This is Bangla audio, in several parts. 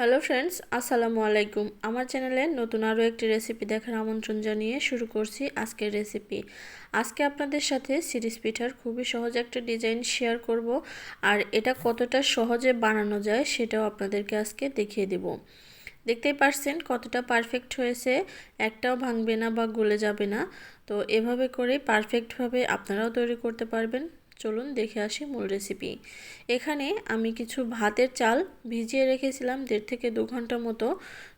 হ্যালো ফ্রেন্ডস আসসালামু আলাইকুম। আমার চ্যানেলে নতুন আরও একটি রেসিপি দেখার আমন্ত্রণ জানিয়ে শুরু করছি আজকের রেসিপি আজকে আপনাদের সাথে সিরিজ পিঠার খুবই সহজ একটা ডিজাইন শেয়ার করব আর এটা কতটা সহজে বানানো যায় সেটাও আপনাদেরকে আজকে দেখিয়ে দেব। দেখতেই পারছেন কতটা পারফেক্ট হয়েছে, একটাও ভাঙবে না বা গলে যাবে না। তো এভাবে করে পারফেক্টভাবে আপনারাও তৈরি করতে পারবেন। চলুন দেখে আসি মূল রেসিপি এখানে আমি কিছু ভাতের চাল ভিজিয়ে রেখেছিলাম দেড় থেকে দু ঘণ্টা মতো।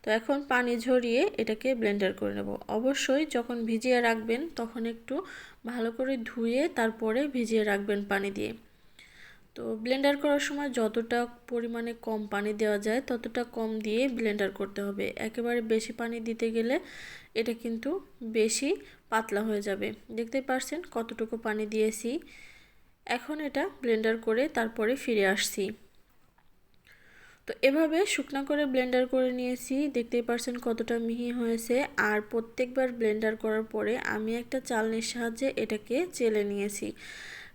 তো এখন পানি ঝরিয়ে এটাকে ব্লেন্ডার করে নেব। অবশ্যই যখন ভিজিয়ে রাখবেন তখন একটু ভালো করে ধুয়ে তারপরে ভিজিয়ে রাখবেন পানি দিয়ে। তো ব্লেন্ডার করার সময় যতটা পরিমাণে কম পানি দেওয়া যায় ততটা কম দিয়ে ব্লেন্ডার করতে হবে। একেবারে বেশি পানি দিতে গেলে এটা কিন্তু বেশি পাতলা হয়ে যাবে। দেখতে পারছেন কতটুকু পানি দিয়েছি। এখন এটা ব্লেন্ডার করে তারপরে ফিরে আসছি। তো এভাবে শুকনা করে ব্লেন্ডার করে নিয়েছি। দেখতেই পারছেন কতটা মিহি হয়েছে। আর প্রত্যেকবার ব্লেন্ডার করার পরে আমি একটা চালনির সাহায্যে এটাকে চেলে নিয়েছি।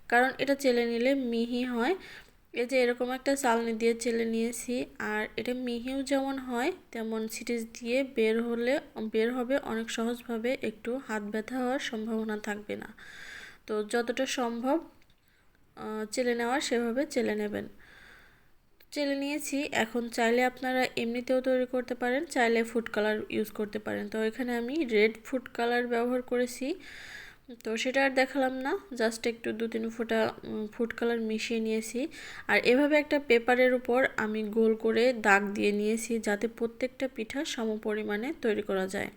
কারণ এটা চেলে নিলে মিহি হয়। এই যে এরকম একটা চালনি দিয়ে চেলে নিয়েছি। আর এটা মিহিও যেমন হয়, তেমন সিটিজ দিয়ে বের হলে, বের হবে অনেক সহজভাবে। একটু হাত ব্যথা হওয়ার সম্ভাবনা থাকবে না। তো যতটা সম্ভব চেলে নেওয়ার, সেভাবে চেলে নেবেন। চেলে নিয়েছি। এখন চাইলে আপনারা এমনিতেও তৈরি করতে পারেন, চাইলে ফুড কালার ইউজ করতে পারেন। তো এখানে আমি রেড ফুড কালার ব্যবহার করেছি। তো সেটা আর দেখালাম না জাস্ট একটু দু তিন ফোঁটা ফুড কালার মিশিয়ে নিয়েছি। আর এভাবে একটা পেপারের উপর আমি গোল করে দাগ দিয়ে নিয়েছি, যাতে প্রত্যেকটা পিঠা সম পরিমাণে তৈরি করা যায়।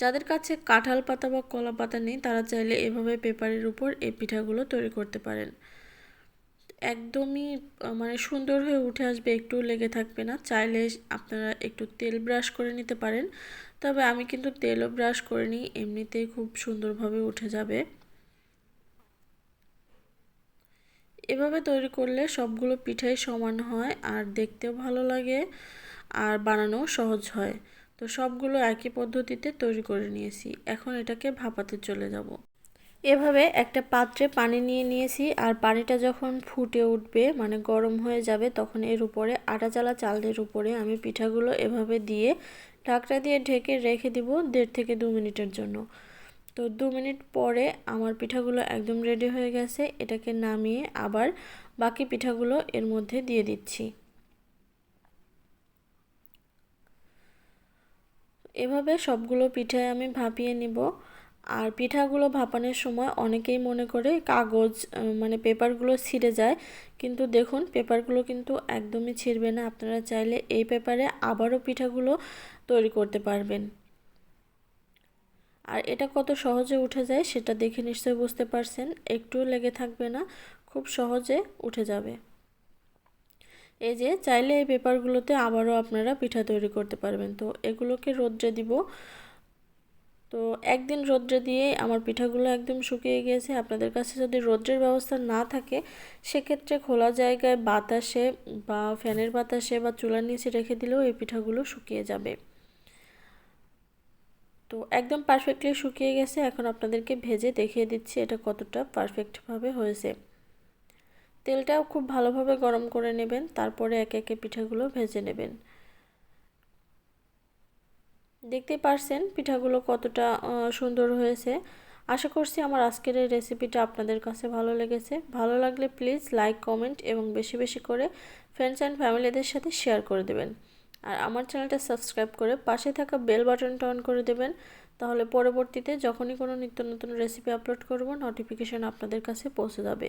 যাদের কাছে কাঁঠাল পাতা বা কলা পাতা নেই, তারা চাইলে এভাবে পেপারের উপর এই পিঠাগুলো তৈরি করতে পারেন। একদমই মানে সুন্দর হয়ে উঠে আসবে, একটু লেগে থাকবে না। চাইলে আপনারা একটু তেল ব্রাশ করে নিতে পারেন। তবে আমি কিন্তু তেলও ব্রাশ করে নিই, এমনিতেই খুব সুন্দরভাবে উঠে যাবে। এভাবে তৈরি করলে সবগুলো পিঠাই সমান হয়, আর দেখতেও ভালো লাগে, আর বানানোও সহজ হয়। তো সবগুলো একই পদ্ধতিতে তৈরি করে নিয়েছি। এখন এটাকে ভাপাতে চলে যাব। এভাবে একটা পাত্রে পানি নিয়ে নিয়েছি আর পানিটা যখন ফুটে উঠবে মানে গরম হয়ে যাবে, তখন এর উপরে আটা জ্বালা চালের উপরে আমি পিঠাগুলো এভাবে দিয়ে ঢাকটা দিয়ে ঢেকে রেখে দিব দেড় থেকে দু মিনিটের জন্য। তো দু মিনিট পরে আমার পিঠাগুলো একদম রেডি হয়ে গেছে। এটাকে নামিয়ে আবার বাকি পিঠাগুলো এর মধ্যে দিয়ে দিচ্ছি। এভাবে সবগুলো পিঠায় আমি ভাপিয়ে নিব। আর পিঠাগুলো ভাপানোর সময় অনেকেই মনে করে কাগজ মানে পেপারগুলো ছিঁড়ে যায়। কিন্তু দেখুন, পেপারগুলো কিন্তু একদমই ছিঁড়বে না। আপনারা চাইলে এই পেপারে আবারও পিঠাগুলো তৈরি করতে পারবেন। আর এটা কত সহজে উঠে যায়, সেটা দেখে নিশ্চয়ই বুঝতে পারছেন। একটু লেগে থাকবে না, খুব সহজে উঠে যাবে। এই যে চাইলে এই পেপারগুলোতে আবারও আপনারা পিঠা তৈরি করতে পারবেন। তো এগুলোকে রোদ্রে দিব। তো একদিন রোদ্রে দিয়ে আমার পিঠাগুলো একদম শুকিয়ে গিয়েছে আপনাদের কাছে যদি রোদ্রের ব্যবস্থা না থাকে, সেক্ষেত্রে খোলা জায়গায় বাতাসে বা ফ্যানের বাতাসে বা চুলার নিচে রেখে দিলেও এই পিঠাগুলো শুকিয়ে যাবে। তো একদম পারফেক্টলি শুকিয়ে গেছে। এখন আপনাদেরকে ভেজে দেখিয়ে দিচ্ছি এটা কতটা পারফেক্টভাবে হয়েছে। তেলটাও খুব ভালোভাবে গরম করে নেবেন, তারপরে একে একে পিঠাগুলো ভেজে নেবেন। দেখতে পারছেন পিঠাগুলো কতটা সুন্দর হয়েছে। আশা করছি আমার আজকের এই রেসিপিটা আপনাদের কাছে ভালো লেগেছে। ভালো লাগলে প্লিজ লাইক, কমেন্ট এবং বেশি বেশি করে ফ্রেন্ডস অ্যান্ড ফ্যামিলিদের সাথে শেয়ার করে দেবেন। আর আমার চ্যানেলটা সাবস্ক্রাইব করে পাশে থাকা বেল বাটনটা অন করে দেবেন। তাহলে পরবর্তীতে যখনই কোনো নিত্য নতুন রেসিপি আপলোড করব নোটিফিকেশান আপনাদের কাছে পৌঁছে যাবে।